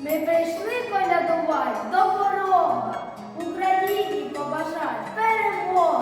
Ми прийшли колядувати до порога. Україні побажать перемоги,